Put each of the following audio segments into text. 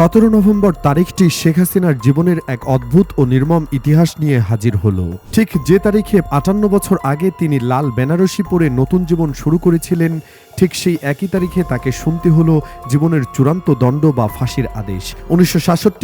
সতেরো নভেম্বর তারিখটি শেখ হাসিনার জীবনের এক অদ্ভুত ও নির্মম ইতিহাস নিয়ে হাজির হল। ঠিক যে তারিখে আটান্ন বছর আগে তিনি লাল বেনারসি পরে নতুন জীবন শুরু করেছিলেন ঠিক সেই একই তারিখে তাকে শুনতে হলো জীবনের চূড়ান্ত দণ্ড বা ফাঁসির আদেশ। উনিশশো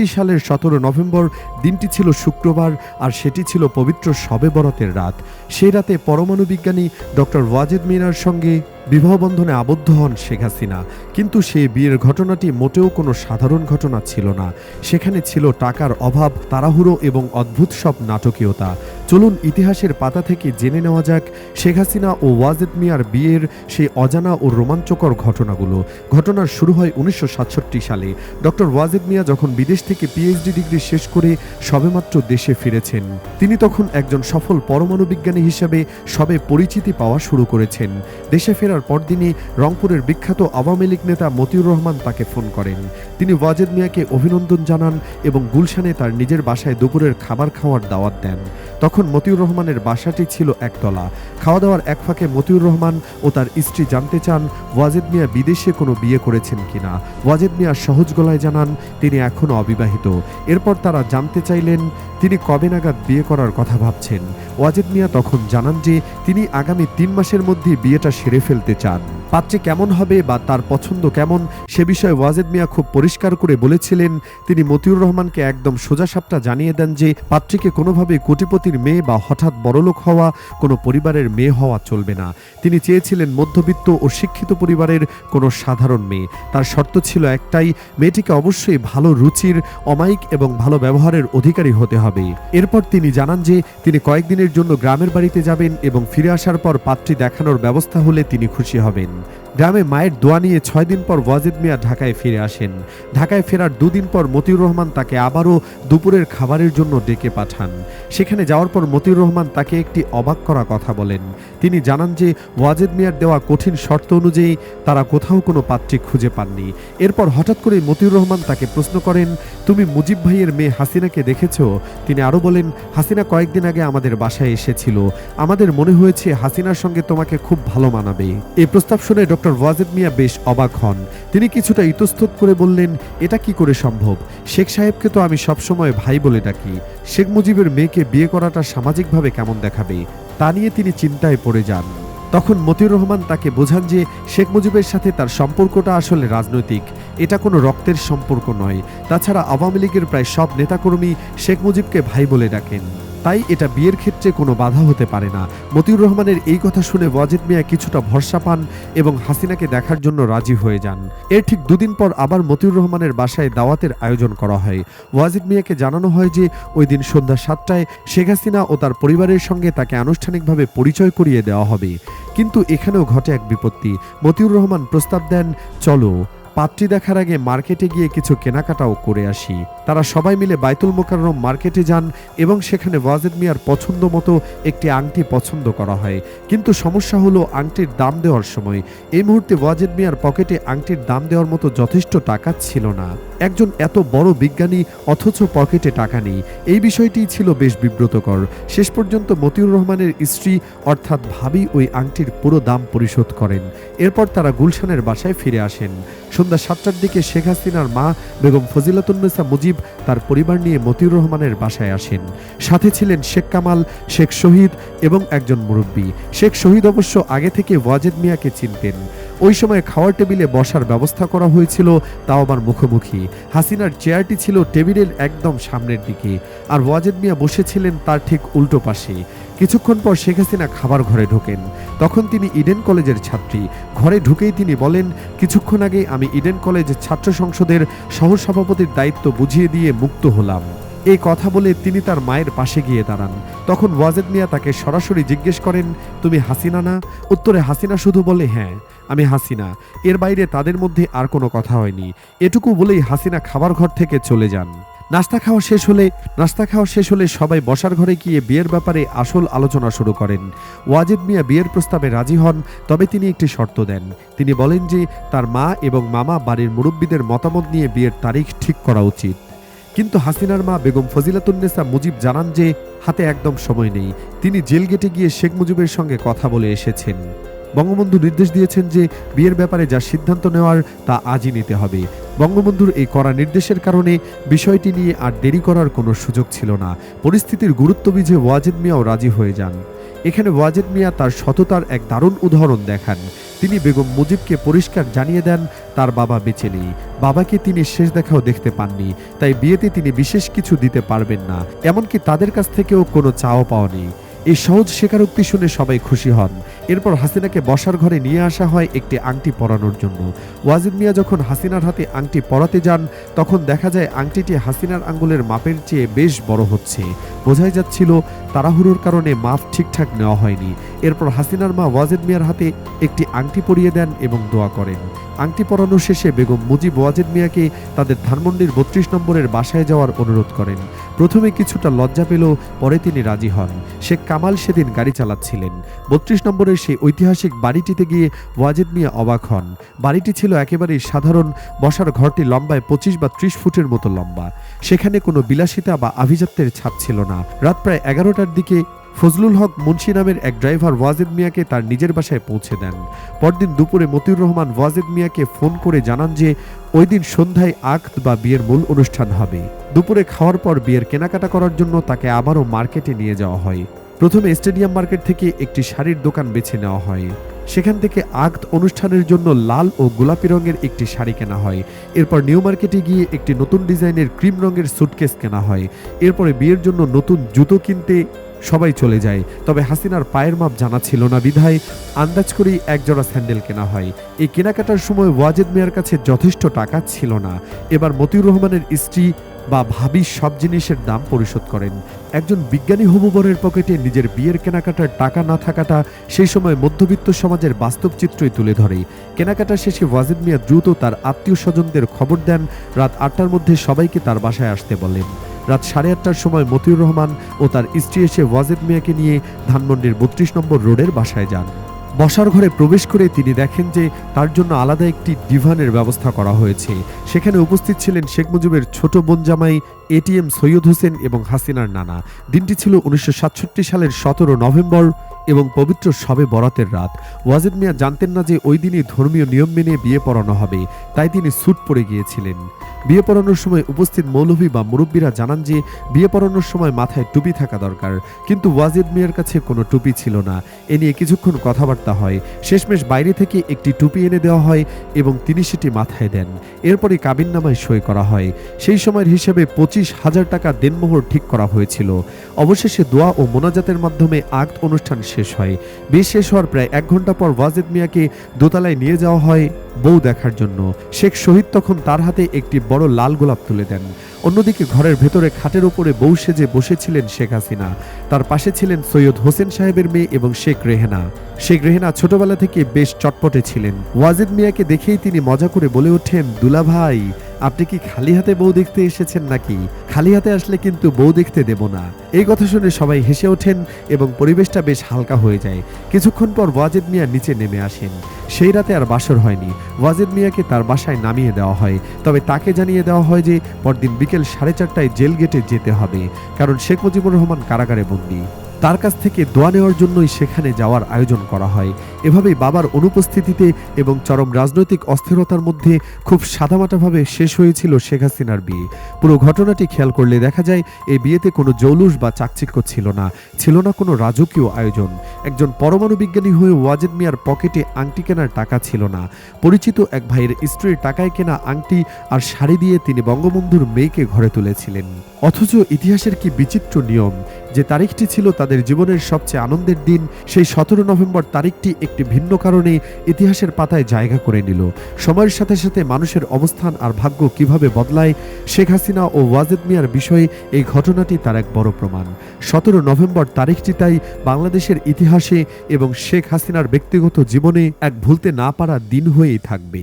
সালের সতেরো নভেম্বর দিনটি ছিল শুক্রবার আর সেটি ছিল পবিত্র শবে বরাতের রাত। সেই রাতে পরমাণু বিজ্ঞানী ডক্টর ওয়াজেদ মিনার সঙ্গে বিবাহ বন্ধনে আবদ্ধ হন শেখ হাসিনা। কিন্তু সেই বিয়ের ঘটনাটি মোটেও কোনো সাধারণ ঘটনা ছিল না। সেখানে ছিল টাকার অভাব, তাড়াহুড়ো এবং অদ্ভুত সব নাটকীয়তা। চলুন ইতিহাসের পাতা থেকে জেনে নেওয়া যাক শেখ হাসিনা ও ওয়াজেদ মিয়ার বিয়ের সেই অজানা ও রোমাঞ্চকর ঘটনাগুলো। ঘটনার শুরু হয় উনিশশো সাতষট্টি সালে। ডক্টর ওয়াজেদ মিয়া যখন বিদেশ থেকে পিএইচডি ডিগ্রি শেষ করে সবেমাত্র দেশে ফিরেছেন, তিনি তখন একজন সফল পরমাণু বিজ্ঞানী হিসেবে সবে পরিচিতি পাওয়া শুরু করেছেন। দেশে ফেরার পরদিনই রংপুরের বিখ্যাত আওয়ামী লীগ নেতা মতিউর রহমান তাকে ফোন করেন। তিনি ওয়াজেদ মিয়াকে অভিনন্দন জানান এবং গুলশানে তার নিজের বাসায় দুপুরের খাবার খাওয়ার দাওয়াত দেন। তখন মতিউর রহমানের বাসাটি ছিল একতলা। খাওয়া দাওয়ার এক ফাঁকে মতিউর রহমান ও তার স্ত্রী জানতে চান ওয়াজেদ মিয়া বিদেশে কোনো বিয়ে করেছেন কিনা। ওয়াজেদ মিয়া সহজ গলায় জানান, তিনি এখনও অবিবাহিত। এরপর তারা জানতে চাইলেন, তিনি কবে নাগাদ বিয়ে করার কথা ভাবছেন? ওয়াজেদ মিয়া তখন জানান যে, তিনি আগামী তিন মাসের মধ্যে বিয়েটা সেরে ফেলতে চান। পাত্রে কেমন হবে বা তার পছন্দ কেমন, সে বিষয়ে ওয়াজেদ মিয়া খুব পরিষ্কার করে বলেছিলেন। তিনি মতিউর রহমানকে একদম সোজাসাপটা জানিয়ে দেন যে, পাত্রীকে কোনোভাবে কোটিপতির মেয়ে বা হঠাৎ বড়লোক হওয়া, কোনো পরিবারের মেয়ে হওয়া চলবে না। তিনি চেয়েছিলেন মধ্যবিত্ত ও শিক্ষিত পরিবারের কোনো সাধারণ মেয়ে। তার শর্ত ছিল একটাই, মেয়েটিকে অবশ্যই ভালো রুচির, অমায়িক এবং ভালো ব্যবহারের অধিকারী হতে হবে। এরপর তিনি জানান যে, তিনি কয়েকদিনের জন্য গ্রামের বাড়িতে যাবেন এবং ফিরে আসার পর পাত্রী দেখানোর ব্যবস্থা হলে তিনি খুশি হবেন। um, গ্রামে মায়ের দোয়া নিয়ে ছয় দিন পর ওয়াজিদ মিয়া ঢাকায় ফিরে আসেন। ঢাকায় ফেরার দুদিন পর মতিউর রহমান তাকে আবারও দুপুরের খাবারের জন্য ডেকে পাঠান। সেখানে যাওয়ার পর মতিউর রহমান তাকে একটি অবাক করা কথা বলেন। তিনি জানান যে, ওয়াজেদ মিয়ার দেওয়া কঠিন শর্ত অনুযায়ী তারা কোথাও কোনো পাত্রী খুঁজে পাননি। এরপর হঠাৎ করে মতিউর রহমান তাকে প্রশ্ন করেন, তুমি মুজিব ভাইয়ের মেয়ে হাসিনাকে দেখেছ? তিনি আরও বলেন, হাসিনা কয়েকদিন আগে আমাদের বাসায় এসেছিল। আমাদের মনে হয়েছে হাসিনার সঙ্গে তোমাকে খুব ভালো মানাবে। এই প্রস্তাব শুনে ডক্টর ওয়াজেদ মিয়া বেশ অবাক হন। তিনি কিছুটা ইতস্তত করে বললেন, এটা কি করে সম্ভব? শেখ সাহেবকে তো আমি সবসময় ভাই বলে ডাকি। শেখ মুজিবের মেয়েকে বিয়ে করাটা সামাজিকভাবে কেমন দেখাবে? তা নিয়ে তিনি চিন্তায় পড়ে যান। তখন মতিউর রহমান তাকে বোঝান যে, শেখ মুজিবের সাথে তার সম্পর্কটা আসলে রাজনৈতিক। এটা কোনো রক্তের সম্পর্ক নয়। তাছাড়া আওয়ামী লীগের প্রায় সব নেতাকর্মী শেখ মুজিবকে ভাই বলে ডাকেন। তাই এটা বিয়ের ক্ষেত্রে কোনো বাধা হতে পারে না। মতিউর রহমানের এই কথা শুনে ওয়াজিদ মিয়া কিছুটা ভরসা পান এবং হাসিনাকে দেখার জন্য রাজি হয়ে যান। এর ঠিক দুদিন পর আবার মতিউর রহমানের বাসায় দাওয়াতের আয়োজন করা হয়। ওয়াজিদ মিয়াকে জানানো হয় যে, ওই দিন সন্ধ্যা সাতটায় শেখ হাসিনা ও তার পরিবারের সঙ্গে তাকে আনুষ্ঠানিকভাবে পরিচয় করিয়ে দেওয়া হবে। কিন্তু এখানেও ঘটে এক বিপত্তি। মতিউর রহমান প্রস্তাব দেন, চলো পাত্রী দেখার আগে মার্কেটে গিয়ে কিছু কেনাকাটাও করে আসি। তারা সবাই মিলে বাইতুল মোকাররম মার্কেটে যান এবং সেখানে ওয়াজেদ মিয়ার পছন্দ মতো একটি আংটি পছন্দ করা হয়। কিন্তু সমস্যা হলো আংটির দাম দেওয়ার সময়। এই মুহূর্তে ওয়াজেদ মিয়ার পকেটে আংটির দাম দেওয়ার মতো যথেষ্ট টাকা ছিল না। একজন এত বড় বিজ্ঞানী অথচ পকেটে টাকা নেই। এই বিষয়টিই ছিল বেশ বিব্রতকর। শেষ পর্যন্ত মতিউর রহমানের স্ত্রী অর্থাৎ ভাবি ওই আংটির পুরো দাম পরিশোধ করেন। এরপর তারা গুলশানের বাসায় ফিরে আসেন। সন্ধ্যা সাতটার দিকে শেখ হাসিনার মা বেগম ফজিলাতুন্নেসা মুজিব তার পরিবার নিয়ে মতিউর রহমানের বাসায় আসেন। সাথে ছিলেন শেখ কামাল, শেখ শহীদ এবং একজন মুরব্বী। শেখ শহীদ অবশ্য আগে থেকে ওয়াজেদ মিয়াকে চিনতেন। ওই সময় খাওয়ার টেবিলে বসার ব্যবস্থা করা হয়েছিল, তাও আবার মুখোমুখি। হাসিনার চেয়ারটি ছিল টেবিলের একদম সামনের দিকে। আর ওয়াজেদ মিয়া বসেছিলেন তার ঠিক উল্টো পাশে। কিছুক্ষণ পর শেখ হাসিনা খাবার ঘরে ঢোকেন। তখন তিনি ইডেন কলেজের ছাত্রী। ঘরে ঢুকেই তিনি বলেন, কিছুক্ষণ আগে আমি ইডেন কলেজ ছাত্র সংসদের সহসভাপতির দায়িত্ব বুঝিয়ে দিয়ে মুক্ত হলাম। এই কথা বলে তিনি তার মায়ের পাশে গিয়ে দাঁড়ান। তখন ওয়াজেদ মিয়া তাকে সরাসরি জিজ্ঞেস করেন, তুমি হাসিনা না? উত্তরে, হাসিনা শুধু বলে হ্যাঁ আমি হাসিনা। এর বাইরে তাদের মধ্যে আর কোনো কথা হয়নি। এটুকু বলেই হাসিনা খাবার ঘর থেকে চলে যান। নাস্তা খাওয়া শেষ হলে, নাস্তা খাওয়া শেষ হলে সবাই বসার ঘরে গিয়ে বিয়ের ব্যাপারে আসল আলোচনা শুরু করেন। ওয়াজেদ মিয়া বিয়ের প্রস্তাবে রাজি হন, তবে তিনি একটি শর্ত দেন। তিনি বলেন যে, তার মা এবং মামা বাড়ির মুরব্বীদের মতামত নিয়ে বিয়ের তারিখ ঠিক করা উচিত। কিন্তু হাসিনার মা বেগম ফজিলাতুন্নেসা মুজিব জানান যে, হাতে একদম সময় নেই। তিনি জেল গেটে গিয়ে শেখ মুজিবের সঙ্গে কথা বলে এসেছেন। বঙ্গবন্ধু নির্দেশ দিয়েছেন যে, বিয়ের ব্যাপারে যা সিদ্ধান্ত নেওয়ার তা আজই নিতে হবে। বঙ্গবন্ধুর এই কড়া নির্দেশের কারণে বিষয়টি নিয়ে আর দেরি করার কোনো সুযোগ ছিল না। পরিস্থিতির গুরুত্ব বুঝে ওয়াজেদ মিয়াও রাজি হয়ে যান। এখানে ওয়াজেদ মিয়া তার সততার এক দারুণ উদাহরণ দেখান। তিনি বেগম মুজিবকে পরিষ্কার জানিয়ে দেন, তার বাবা বেঁচে নেই। বাবাকে তিনি শেষ দেখাও দেখতে পাননি। তাই বিয়েতে তিনি বিশেষ কিছু দিতে পারবেন না। এমনকি তাদের কাছ থেকেও কোনো চাও পাওয়া নেই। এই সহজ স্বীকারোক্তি শুনে সবাই খুশি হন। এরপর হাসিনাকে বসার ঘরে নিয়ে আসা হয় একটি আংটি পরানোর জন্য। ওয়াজিদ মিয়া যখন হাসিনার হাতে আংটি পরাতে যান, তখন দেখা যায় আংটিটি হাসিনার আঙ্গুলের মাপের চেয়ে বেশ বড় হচ্ছে। বোঝাই যাচ্ছিল তাড়াহুড়োর কারণে মাফ ঠিকঠাক নেওয়া হয়নি। এরপর হাসিনার মা ওয়াজেদ মিয়ার হাতে একটি আংটি পরিয়ে দেন এবং দোয়া করেন। আংটি পরানো শেষে বেগম মুজিব ওয়াজেদ মিয়াকে তাদের ধানমন্ডির বত্রিশ নম্বরের বাসায় যাওয়ার অনুরোধ করেন। প্রথমে কিছুটা লজ্জা পেল পরে তিনি রাজি হন। শেখ কামাল সেদিন গাড়ি চালাচ্ছিলেন। বত্রিশ নম্বরের সেই ঐতিহাসিক বাড়িটিতে গিয়ে ওয়াজেদ মিয়া অবাক হন। বাড়িটি ছিল একেবারেই সাধারণ, বসার ঘরটি লম্বায় পঁচিশ বা ত্রিশ ফুটের মতো লম্বা। সেখানে কোনো বিলাসিতা বা আভিজাত্যের ছাপ ছিল না। রাত প্রায় এগারোটার দিকে ফজলুল হক মুন্সি নামের এক ড্রাইভার ওয়াজেদ মিয়াকে তার নিজের বাসায় পৌঁছে দেন। পরদিন দুপুরে মতিউর রহমান ওয়াজেদ মিয়াকে ফোন করে জানান যে, ওই দিন সন্ধ্যায় আক্ত বা বিয়ের মূল অনুষ্ঠান হবে। দুপুরে খাওয়ার পর বিয়ের কেনাকাটা করার জন্য তাকে আবারও মার্কেটে নিয়ে যাওয়া হয়। প্রথমে স্টেডিয়াম মার্কেট থেকে একটি শাড়ির দোকান বেছে নেওয়া হয়। সেখান থেকে আক্ত অনুষ্ঠানের জন্য লাল ও গোলাপি রঙের একটি শাড়ি কেনা হয়। এরপর নিউ মার্কেটে গিয়ে একটি নতুন ডিজাইনের ক্রিম রঙের সুটকেস কেনা হয়। এরপরে বিয়ের জন্য নতুন জুতো কিনতে সবাই চলে যায়। তবে হাসিনার পায়ের মাপ জানা ছিল না বিধায় আন্দাজ করেই একজোড়া স্যান্ডেল কেনা হয়। এই কেনাকাটার সময় ওয়াজেদ মিয়ার কাছে যথেষ্ট টাকা ছিল না। এবার মতিউর রহমানের স্ত্রী বা ভাবি সব জিনিসের দাম পরিশোধ করেন। একজন বিজ্ঞানী হবুবরের পকেটে নিজের বিয়ের কেনাকাটার টাকা না থাকাটা সেই সময় মধ্যবিত্ত সমাজের বাস্তব চিত্রই তুলে ধরে। কেনাকাটা শেষে ওয়াজিদ মিয়া দ্রুত তার আত্মীয় স্বজনদের খবর দেন। রাত আটটার মধ্যে সবাইকে তার বাসায় আসতে বলেন। রাত সাড়ে আটটার সময় মতিউর রহমান ও তার স্ত্রী এসে ওয়াজেদ মিয়াকে নিয়ে ধানমন্ডির বত্রিশ নম্বর রোডের বাসায় যান। বসার ঘরে প্রবেশ করে তিনি দেখেন যে তার জন্য আলাদা একটি ডিভানের ব্যবস্থা করা হয়েছে। সেখানে উপস্থিত ছিলেন শেখ মুজিবের ছোট বোন জামাই এটিএম সৈয়দ হোসেন এবং হাসিনার নানা। দিনটি ছিল উনিশশো সাতষট্টি সালের সতেরো নভেম্বর এবং পবিত্র সবে বরাতের রাত। ওয়াজেদ মিয়া জানতেন না যে ওই দিনই ধর্মীয় নিয়ম মেনে বিয়ে পড়ানো হবে। তাই তিনি স্যুট পরে গিয়েছিলেন। বিয়ে পড়ানোর সময় উপস্থিত মৌলভী বা মুরব্বীরা জানান যে, বিয়ে পড়ানোর সময় মাথায় টুপি থাকা দরকার, কিন্তু ওয়াজিদ মিয়ার কাছে কোনো টুপি ছিল না। এ নিয়ে কিছুক্ষণ কথাবার্তা হয়। শেষমেশ বাইরে থেকে একটি টুপি এনে দেওয়া হয় এবং তিনি সেটি মাথায় দেন। এরপরে কাবিননামায় সই করা হয়। সেই সময়ের হিসেবে পঁচিশ হাজার টাকা দেনমোহর ঠিক করা হয়েছিল। অবশেষে দোয়া ও মোনাজাতের মাধ্যমে আক্ত অনুষ্ঠান শেষ হয়। বিয়ে শেষ হওয়ার প্রায় এক ঘণ্টা পর ওয়াজেদ মিয়াকে দোতলায় নিয়ে যাওয়া হয় বউ দেখার জন্য। শেখ শহীদ তখন তার হাতে একটি বড় লাল গোলাপ তুলে দেন। অন্যদিকে ঘরের ভেতরে খাটের ওপরে বউ সেজে বসেছিলেন শেখ হাসিনা। তার পাশে ছিলেন সৈয়দ হোসেন সাহেবের মেয়ে এবং শেখ রেহেনা। শেখ রেহেনা ছোটবেলা থেকে বেশ চটপটে ছিলেন। ওয়াজেদ মিয়াকে দেখেই তিনি মজা করে বলে ওঠেন দুলা ভাই আপনি কি খালি হাতে বউ দেখতে এসেছেন নাকি? খালি হাতে আসলে কিন্তু বউ দেখতে দেব না। এই কথা শুনে সবাই হেসে ওঠেন এবং পরিবেশটা বেশ হালকা হয়ে যায়। কিছুক্ষণ পর ওয়াজেদ মিয়া নিচে নেমে আসেন। সেই রাতে আর বাসর হয়নি। ওয়াজেদ মিয়াকে তার বাসায় নামিয়ে দেওয়া হয়। তবে তাকে জানিয়ে দেওয়া হয় যে, পরদিন বিকেল সাড়ে চারটায় জেল গেটে যেতে হবে। কারণ শেখ মুজিবুর রহমান কারাগারে বন্দী। তার কাছ থেকে দোয়া নেওয়ার জন্যই সেখানে যাওয়ার আয়োজন করা হয়। এভাবেই বাবার অনুপস্থিতিতে এবং চরম রাজনৈতিক অস্থিরতার মধ্যে খুব সাদামাটাভাবে শেষ হয়েছিল শেখ হাসিনার বিয়ে। পুরো ঘটনাটি খেয়াল করলে দেখা যায়, এই বিয়েতে কোনো জৌলুস বা চাকচিক্য ছিল না ছিল না কোনো রাজকীয় আয়োজন। একজন পরমাণু বিজ্ঞানী হয়ে ওয়াজেদ মিয়ার পকেটে আংটি কেনার টাকা ছিল না। পরিচিত এক ভাইয়ের স্ত্রীর টাকায় কেনা আংটি আর শাড়ি দিয়ে তিনি বঙ্গবন্ধুর মেয়েকে ঘরে তুলেছিলেন। অথচ ইতিহাসের কি বিচিত্র নিয়ম যে তারিখটি ছিল তাদের জীবনের সবচেয়ে আনন্দের দিন, সেই সতেরো নভেম্বর তারিখটি একটি ভিন্ন কারণে ইতিহাসের পাতায় জায়গা করে নিল। সময়ের সাথে সাথে মানুষের অবস্থান আর ভাগ্য কীভাবে বদলায়, শেখ হাসিনা ও ওয়াজেদ মিয়ার বিষয়ে এই ঘটনাটি তার এক বড় প্রমাণ। সতেরো নভেম্বর তারিখটি তাই বাংলাদেশের ইতিহাসে এবং শেখ হাসিনার ব্যক্তিগত জীবনে এক ভুলতে না পারা দিন হয়েই থাকবে।